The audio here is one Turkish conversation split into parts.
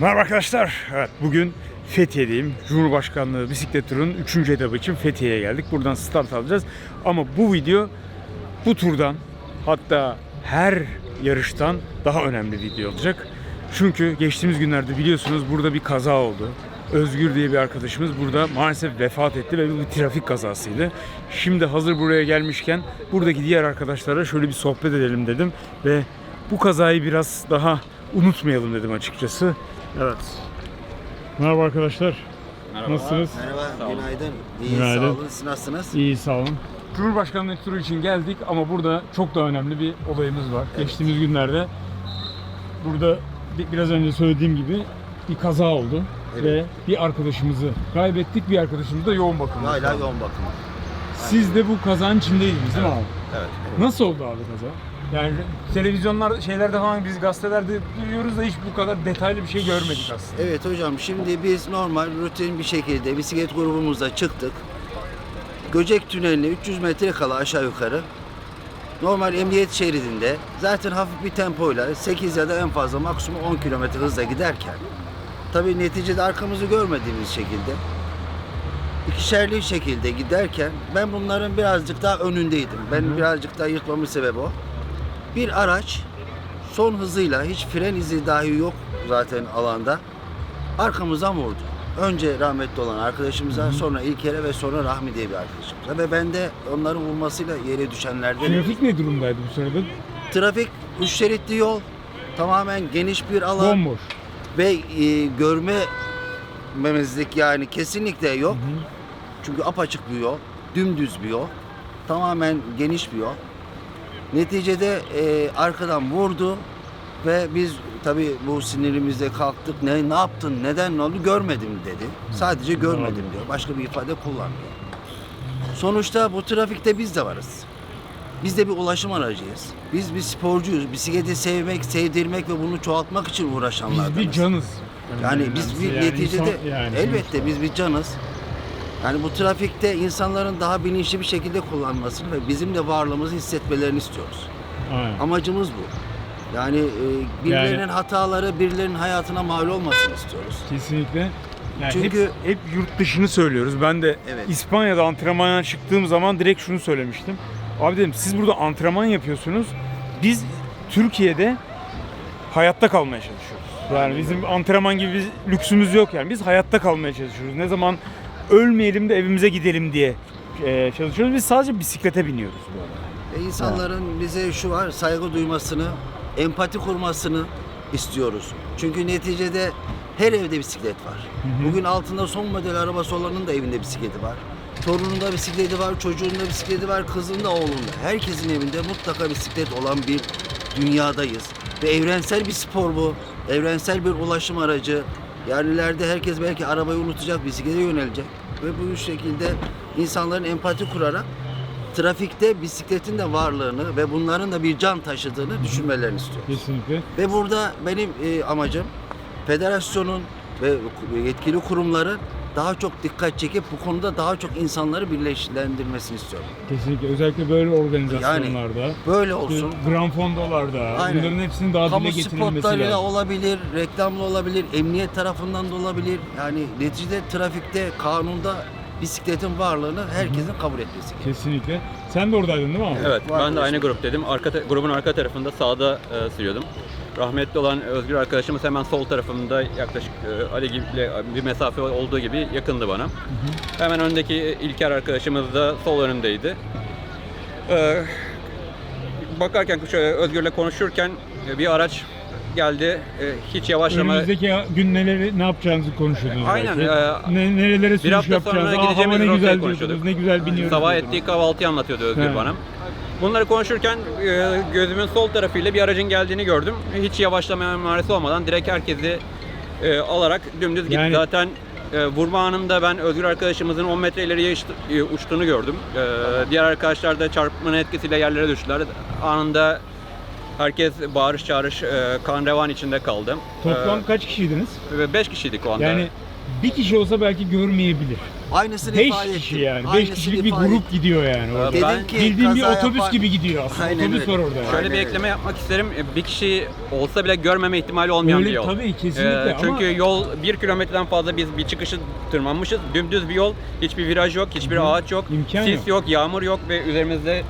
Merhaba arkadaşlar. Evet, bugün Fethiye'deyim. Cumhurbaşkanlığı bisiklet turunun 3. etabı için Fethiye'ye geldik. Buradan start alacağız. Ama bu video bu turdan hatta her yarıştan daha önemli video olacak. Çünkü geçtiğimiz günlerde biliyorsunuz burada bir kaza oldu. Özgür diye bir arkadaşımız burada maalesef vefat etti ve bu bir trafik kazasıydı. Şimdi hazır buraya gelmişken buradaki diğer arkadaşlara şöyle bir sohbet edelim dedim ve bu kazayı biraz daha unutmayalım dedim açıkçası. Evet. Merhaba arkadaşlar. Merhaba. Nasılsınız? Merhaba, Sağ olun. günaydın. İyi, Günaydın. sağ olun. Siz nasılsınız? İyi sağ olun. Cumhurbaşkanlığı turu için geldik ama burada çok da önemli bir olayımız var. Evet. Geçtiğimiz günlerde burada bi- biraz önce söylediğim gibi bir kaza oldu Evet. ve bir arkadaşımızı kaybettik. Bir arkadaşımız da yoğun bakımda. Hala yoğun bakım. Siz de bu kazanın içindeydiniz değil mi abi? Evet. Nasıl oldu abi kaza? Yani televizyonlar, şeylerde falan biz gazetelerde duyuyoruz da hiç bu kadar detaylı bir şey görmedik aslında. Evet hocam şimdi biz normal rutin bir şekilde bisiklet grubumuzla çıktık. Göcek Tüneli'ne 300 metre kala aşağı yukarı. Normal emniyet şeridinde zaten hafif bir tempoyla 8 ya da en fazla maksimum 10 kilometre hızla giderken tabii neticede arkamızı görmediğimiz şekilde ikişerli şekilde giderken ben bunların birazcık daha önündeydim. Ben birazcık daha yırtmamın sebebi o. Bir araç son hızıyla hiç fren izi dahi yok zaten alanda. Arkamızdan vurdu. Önce rahmetli olan arkadaşımıza, sonra İlker'e ve sonra Rahmi diye bir arkadaşımıza. Ve ben de onların vurmasıyla yere düşenlerden. Trafik ne durumdaydı bu sırada? Trafik üç şeritli yol, tamamen geniş bir alan Bomboş. ve e, görme memezlik yani kesinlikle yok. Çünkü apaçık bir yol, dümdüz bir yol, tamamen geniş bir yol. Neticede e, arkadan vurdu ve biz tabii bu sinirimizde kalktık. Ne ne yaptın? Neden ne oldu? Görmedim dedi. Sadece görmedim diyor. Başka bir ifade kullanmıyor. Sonuçta bu trafikte biz de varız. Biz de bir ulaşım aracıyız. Biz bir sporcuyuz. Bisikleti sevmek, sevdirmek ve bunu çoğaltmak için uğraşanlardanız. Biz bir canız. Yani biz bir Yani neticede insan- yani elbette sonuçta. biz bir canız. Yani bu trafikte insanların daha bilinçli bir şekilde kullanmasını ve bizim de varlığımızı hissetmelerini istiyoruz. Aynen. Amacımız bu. Yani e, birilerinin hataları birilerinin hayatına mal olmasını istiyoruz. Kesinlikle. Yani Çünkü- hep, hep yurt dışını söylüyoruz. Ben de Evet. İspanya'da antrenmana çıktığım zaman direkt şunu söylemiştim. Abi dedim siz burada antrenman yapıyorsunuz. Biz Türkiye'de hayatta kalmaya çalışıyoruz. Yani bizim antrenman gibi bir lüksümüz yok yani. Biz hayatta kalmaya çalışıyoruz. Ne zaman ölmeyelim de evimize gidelim diye e, çalışıyoruz. Biz sadece bisiklete biniyoruz bu arada. Ve insanların bize şu var saygı duymasını, empati kurmasını istiyoruz. Çünkü neticede her evde bisiklet var. Bugün altında son model arabası olanın da evinde bisikleti var. Torununda bisikleti var, çocuğunda bisikleti var, kızında, oğlunda. Herkesin evinde mutlaka bisiklet olan bir dünyadayız. Ve evrensel bir spor bu. Evrensel bir ulaşım aracı. Yani ileride herkes belki arabayı unutacak, bisiklete yönelecek. Ve bu şekilde insanların empati kurarak trafikte bisikletin de varlığını ve bunların da bir can taşıdığını düşünmelerini istiyoruz. Kesinlikle. Ve burada benim e, amacım federasyonun ve yetkili kurumların daha çok dikkat çekip bu konuda daha çok insanları birleştirilmesini istiyorum. Kesinlikle. Özellikle böyle organizasyonlarda. Böyle olsun. Grand fondolarda. Aynen. Bunların hepsinin daha Kamu dile getirilmesi spotlarıyla lazım. olabilir, reklamlı olabilir, emniyet tarafından da olabilir. Yani neticede trafikte, kanunda bisikletin varlığını herkesin kabul etmesi gerekiyor. Kesinlikle. Sen de oradaydın değil mi abi? Evet, Var ben de aynı gruptaydım. Arka grubun arka tarafında sağda e, sürüyordum. Rahmetli olan Özgür arkadaşımız hemen sol tarafımda yaklaşık e, Ali gibi bir mesafe olduğu gibi yakındı bana. Hemen öndeki İlker arkadaşımız da sol önümdeydi. E, bakarken şöyle Özgür'le konuşurken e, bir araç geldi. E, hiç yavaşlama Önümüzdeki gün neleri ne yapacağınızı konuşuyordunuz Aynen, belki. e, ne, nerelere sürüş hafta sonra yapacağınızı. Aa, hava gideceğimiz ne güzel konuşuyorduk. ne güzel biniyoruz. Sabah ettiği kahvaltıyı anlatıyordu Özgür He. bana. Bunları konuşurken e, gözümün sol tarafıyla bir aracın geldiğini gördüm. Hiç yavaşlama emaresi olmadan direkt herkesi e, alarak dümdüz gitti. Yani- Zaten e, vurma anında ben Özgür arkadaşımızın 10 metre ileriye uçtu- uçtuğunu gördüm. Diğer arkadaşlar da çarpmanın etkisiyle yerlere düştüler. Anında herkes bağırış çağırış kan revan içinde kaldı. Toplam kaç kişiydiniz? 5 kişiydik o anda. Yani bir kişi olsa belki görmeyebilir. Aynısını 5 ifade kişi ettim. yani. 5 Aynısını kişilik bir ifade grup ettim. gidiyor yani orada. Ben- Dedim ki Bildiğin bir kaza otobüs yapan- gibi gidiyor aslında. Aynen otobüs öyle. var orada yani. Şöyle bir Aynen ekleme yapmak isterim. E, Bir kişi olsa bile görmeme ihtimali olmayan Öyle, bir yol. tabii, kesinlikle Ee, çünkü ama- yol bir kilometreden fazla biz bir çıkışı tırmanmışız. Dümdüz bir yol. Hiçbir viraj yok, hiçbir ağaç yok. İmkan sis yok. yok. yağmur yok ve üzerimizde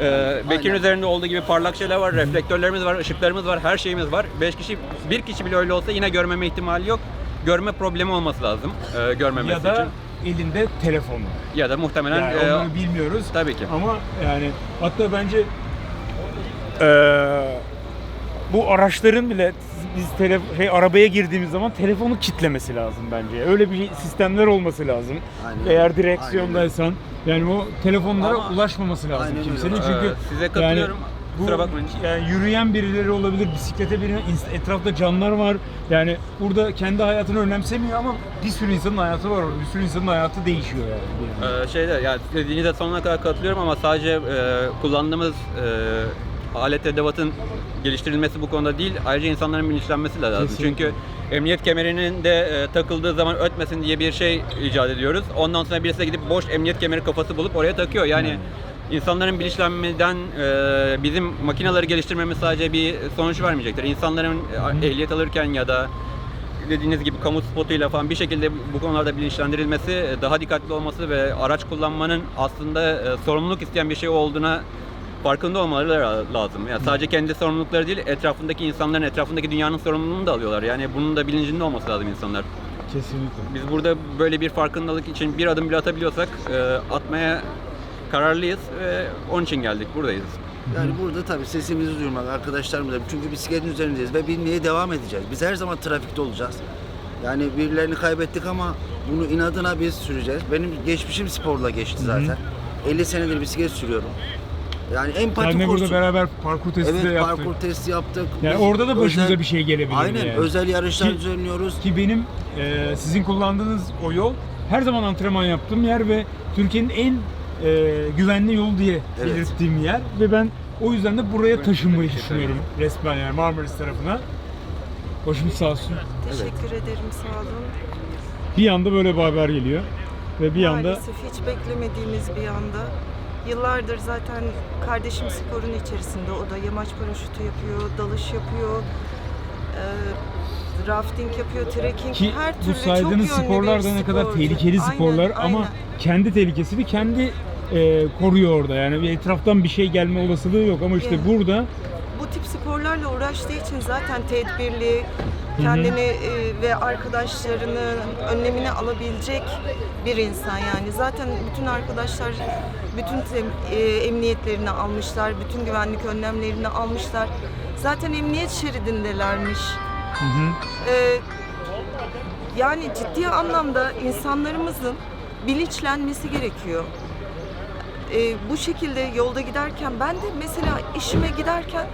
e, Bekir'in Aynen. üzerinde olduğu gibi parlak şeyler var, reflektörlerimiz var, ışıklarımız var, her şeyimiz var. Beş kişi, bir kişi bile öyle olsa yine görmeme ihtimali yok. Görme problemi olması lazım e, görmemesi Ya da için. elinde telefonu. Ya da muhtemelen Yani e, onları bilmiyoruz. tabii ki. Ama yani hatta bence eee, bu araçların bile biz tele, şey, arabaya girdiğimiz zaman telefonu kitlemesi lazım bence. Öyle bir sistemler olması lazım. Aynen. Eğer direksiyondaysan yani o telefonlara Ama- ulaşmaması lazım Aynen kimsenin. Ee, Çünkü size katılıyorum. bu Kusura bakmayın. yani yürüyen birileri olabilir, bisiklete biri, etrafta canlar var. Yani burada kendi hayatını önemsemiyor ama bir sürü insanın hayatı var orada. Bir sürü insanın hayatı değişiyor yani. bir. Ee, şeyde yani dediğinize sonuna kadar katılıyorum ama sadece e, kullandığımız e, alet edevatın geliştirilmesi bu konuda değil. Ayrıca insanların bilinçlenmesi de lazım. Kesinlikle. Çünkü emniyet kemerinin de e, takıldığı zaman ötmesin diye bir şey icat ediyoruz. Ondan sonra birisi de gidip boş emniyet kemeri kafası bulup oraya takıyor. Yani insanların bilinçlenmeden e, bizim makineleri geliştirmemiz sadece bir sonuç vermeyecektir. İnsanların e, ehliyet alırken ya da dediğiniz gibi kamu spotuyla falan bir şekilde bu konularda bilinçlendirilmesi, e, daha dikkatli olması ve araç kullanmanın aslında e, sorumluluk isteyen bir şey olduğuna farkında olmaları la- lazım. Yani sadece kendi sorumlulukları değil, etrafındaki insanların, etrafındaki dünyanın sorumluluğunu da alıyorlar. Yani bunun da bilincinde olması lazım insanlar. Kesinlikle. Biz burada böyle bir farkındalık için bir adım bile atabiliyorsak atmaya kararlıyız ve onun için geldik, buradayız. Yani burada tabii sesimizi duyurmak arkadaşlarımıza çünkü bisikletin üzerindeyiz ve binmeye devam edeceğiz. Biz her zaman trafikte olacağız. Yani birilerini kaybettik ama bunu inadına biz süreceğiz. Benim geçmişim sporla geçti zaten. 50 senedir bisiklet sürüyorum. Yani empati Senle burada kursu. beraber parkur testi de Evet yaptık. parkur testi yaptık. Yani Biz orada da başımıza özel- bir şey gelebilir Aynen yani. özel yarışlar Ki- düzenliyoruz. Ki benim e, sizin kullandığınız o yol her zaman antrenman yaptığım yer ve Türkiye'nin en e, güvenli yol diye Evet. belirttiğim yer ve ben o yüzden de buraya taşınmayı düşünüyorum resmen yani Marmaris tarafına. Başımız sağ olsun. Teşekkür ederim sağ olun. Bir anda böyle bir haber geliyor ve bir anda Maalesef hiç beklemediğimiz bir anda. Yıllardır zaten kardeşim sporun içerisinde. O da yamaç paraşütü yapıyor, dalış yapıyor, e, rafting yapıyor, trekking, ki her bu türlü saydığınız çok yönlü sporlar da ne kadar tehlikeli Aynen, sporlar ama aynen. kendi tehlikesini kendi e, koruyor orada. Yani bir etraftan bir şey gelme olasılığı yok ama işte Yani. burada bu tip sporlarla uğraştığı için zaten tedbirli, kendini e, ve arkadaşlarını önlemini alabilecek bir insan yani. Zaten bütün arkadaşlar bütün tem- e, emniyetlerini almışlar, bütün güvenlik önlemlerini almışlar. Zaten emniyet şeridindelermiş. Hı hı, E, yani ciddi anlamda insanlarımızın bilinçlenmesi gerekiyor. E, bu şekilde yolda giderken ben de mesela işime giderken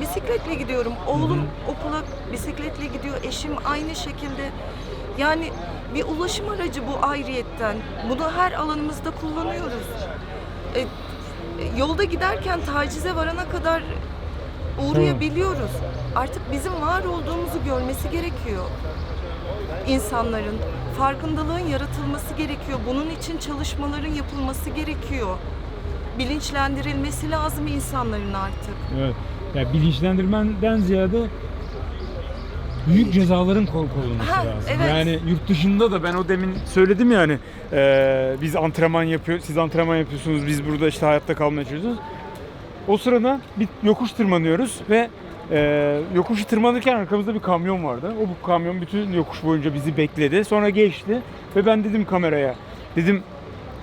bisikletle gidiyorum. Oğlum okula bisikletle gidiyor. Eşim aynı şekilde. Yani bir ulaşım aracı bu ayrıyetten. Bunu her alanımızda kullanıyoruz. E, yolda giderken tacize varana kadar uğrayabiliyoruz. Artık bizim var olduğumuzu görmesi gerekiyor insanların farkındalığın yaratılması gerekiyor. Bunun için çalışmaların yapılması gerekiyor. Bilinçlendirilmesi lazım insanların artık. Evet. Yani bilinçlendirmenden ziyade büyük cezaların kol konulması Ha, lazım. evet. Yani yurt dışında da ben o demin söyledim yani e, biz antrenman yapıyor, siz antrenman yapıyorsunuz, biz burada işte hayatta kalmaya çalışıyoruz. O sırada bir yokuş tırmanıyoruz ve e, yokuşu tırmanırken arkamızda bir kamyon vardı. O bu kamyon bütün yokuş boyunca bizi bekledi. Sonra geçti ve ben dedim kameraya, dedim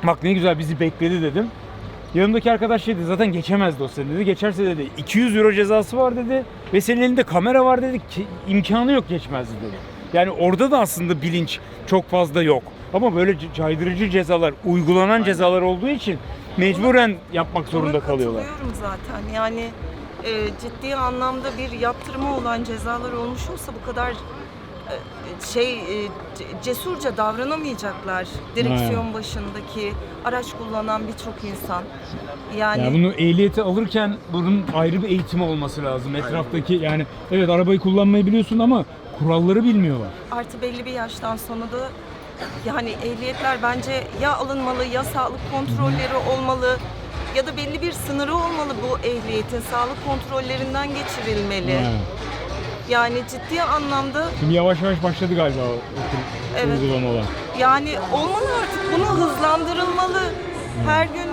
bak ne güzel bizi bekledi dedim. Yanımdaki arkadaş şey dedi zaten geçemezdi o sene dedi. Geçerse dedi 200 euro cezası var dedi ve senin elinde kamera var dedi ki imkanı yok geçmezdi dedi. Yani orada da aslında bilinç çok fazla yok. Ama böyle caydırıcı cezalar, uygulanan cezalar olduğu için mecburen yapmak zorunda kalıyorlar. katılıyorum zaten. Yani e, ciddi anlamda bir yaptırımı olan cezalar olmuş olsa bu kadar e, şey e, cesurca davranamayacaklar. Direksiyon başındaki araç kullanan birçok insan. Yani, Yani bunu ehliyeti alırken bunun ayrı bir eğitimi olması lazım. Etraftaki yani evet arabayı kullanmayı biliyorsun ama kuralları bilmiyorlar. artı belli bir yaştan sonra da Yani ehliyetler bence ya alınmalı ya sağlık kontrolleri olmalı ya da belli bir sınırı olmalı bu ehliyetin sağlık kontrollerinden geçirilmeli. Yani ciddi anlamda Şimdi yavaş yavaş başladı galiba o okul Evet. uygulamalar. yani olmalı artık bunu hızlandırılmalı. Her gün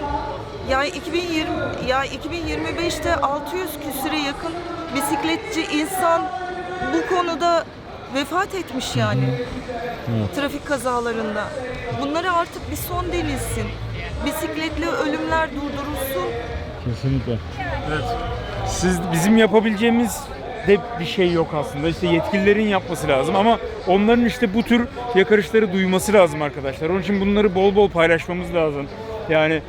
ya 2020 ya 2025'te 600 küsüre yakın bisikletçi insan bu konuda vefat etmiş yani. Trafik kazalarında. Bunlara artık bir son denilsin. Bisikletli ölümler durdurulsun. Kesinlikle. Evet. Siz bizim yapabileceğimiz de bir şey yok aslında. İşte yetkililerin yapması lazım ama onların işte bu tür yakarışları duyması lazım arkadaşlar. Onun için bunları bol bol paylaşmamız lazım. Yani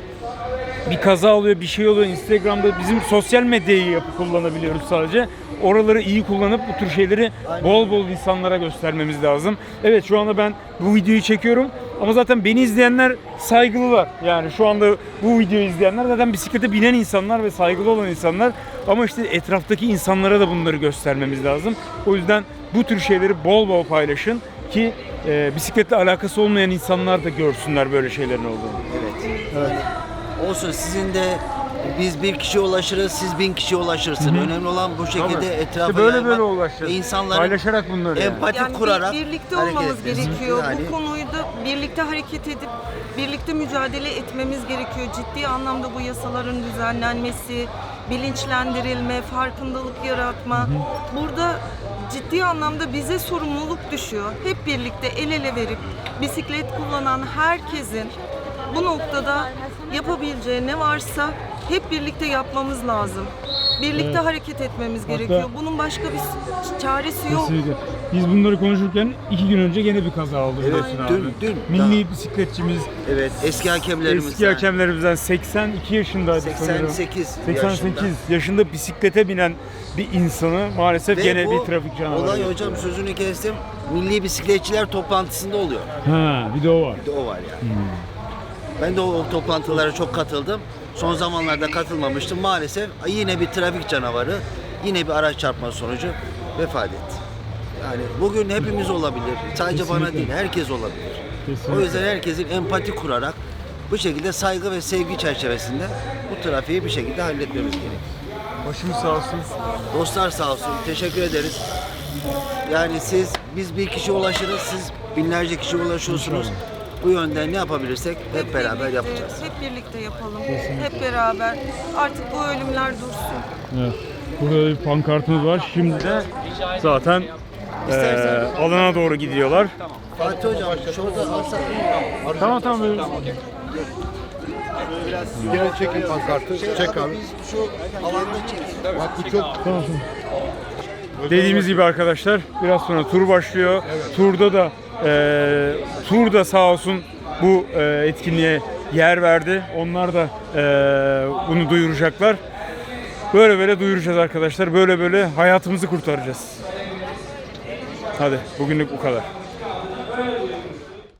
bir kaza oluyor, bir şey oluyor. Instagram'da bizim sosyal medyayı yapıp kullanabiliyoruz sadece. Oraları iyi kullanıp bu tür şeyleri bol bol insanlara göstermemiz lazım. Evet şu anda ben bu videoyu çekiyorum ama zaten beni izleyenler saygılılar. Yani şu anda bu videoyu izleyenler zaten bisiklete binen insanlar ve saygılı olan insanlar. Ama işte etraftaki insanlara da bunları göstermemiz lazım. O yüzden bu tür şeyleri bol bol paylaşın ki e, bisikletle alakası olmayan insanlar da görsünler böyle şeylerin olduğunu. Evet. Evet. Olsun sizin de biz bir kişiye ulaşırız, siz bin kişiye ulaşırsın. Önemli olan bu şekilde Tabii. etrafa İşte böyle yaymak böyle ulaşacağız. ve insanların Paylaşarak bunları yani. empati Yani bir- kurarak birlikte hareket olmamız etmesi. gerekiyor. Yani Bu konuyu da birlikte hareket edip birlikte mücadele etmemiz gerekiyor. Ciddi anlamda bu yasaların düzenlenmesi, bilinçlendirilme, farkındalık yaratma. Burada ciddi anlamda bize sorumluluk düşüyor. Hep birlikte el ele verip bisiklet kullanan herkesin bu noktada yapabileceği ne varsa hep birlikte yapmamız lazım. Birlikte Evet. hareket etmemiz Hatta- gerekiyor. Bunun başka bir çaresi yok. Kesinlikle. Biz bunları konuşurken iki gün önce gene bir kaza oldu Evet, biliyorsun abi. dün- dün. Milli bisikletçimiz, evet eski hakemlerimizden eski hakemlerimizden 82 yaşındaydı sanırım. 88 88 yaşında. yaşında bisiklete binen bir insanı maalesef Ve gene bir trafik canavarı. Olay yaptı. hocam sözünü kestim. Milli bisikletçiler toplantısında oluyor. Ha, bir de o var. Bir de o var yani. Ben de o, toplantılara çok katıldım. Son zamanlarda katılmamıştım. Maalesef yine bir trafik canavarı, yine bir araç çarpma sonucu vefat etti. Yani bugün hepimiz olabilir. Sadece bana Kesinlikle. değil, herkes olabilir. Kesinlikle. O yüzden herkesin empati kurarak bu şekilde saygı ve sevgi çerçevesinde bu trafiği bir şekilde halletmemiz gerekiyor. Başımız sağ olsun. Dostlar sağ olsun. Teşekkür ederiz. Yani siz, biz bir kişiye ulaşırız, siz binlerce kişiye ulaşıyorsunuz. Bu yönden ne yapabilirsek hep beraber birlikte, yapacağız. Hep birlikte yapalım. Hep beraber. Artık bu ölümler dursun. Evet. Burada bir pankartımız var. Şimdi de zaten eee, alana doğru gidiyorlar. Fatih Hocam şurada alsak Tamam tamam. böyle- Gel çekin pankartı. Çek abi. biz şu alanda çekelim. Bak bu çok Tamam, tamam. Dediğimiz gibi arkadaşlar biraz sonra tur başlıyor. Turda da e, tur da sağ olsun bu e, etkinliğe yer verdi. Onlar da e, bunu duyuracaklar. Böyle böyle duyuracağız arkadaşlar. Böyle böyle hayatımızı kurtaracağız. Hadi bugünlük bu kadar.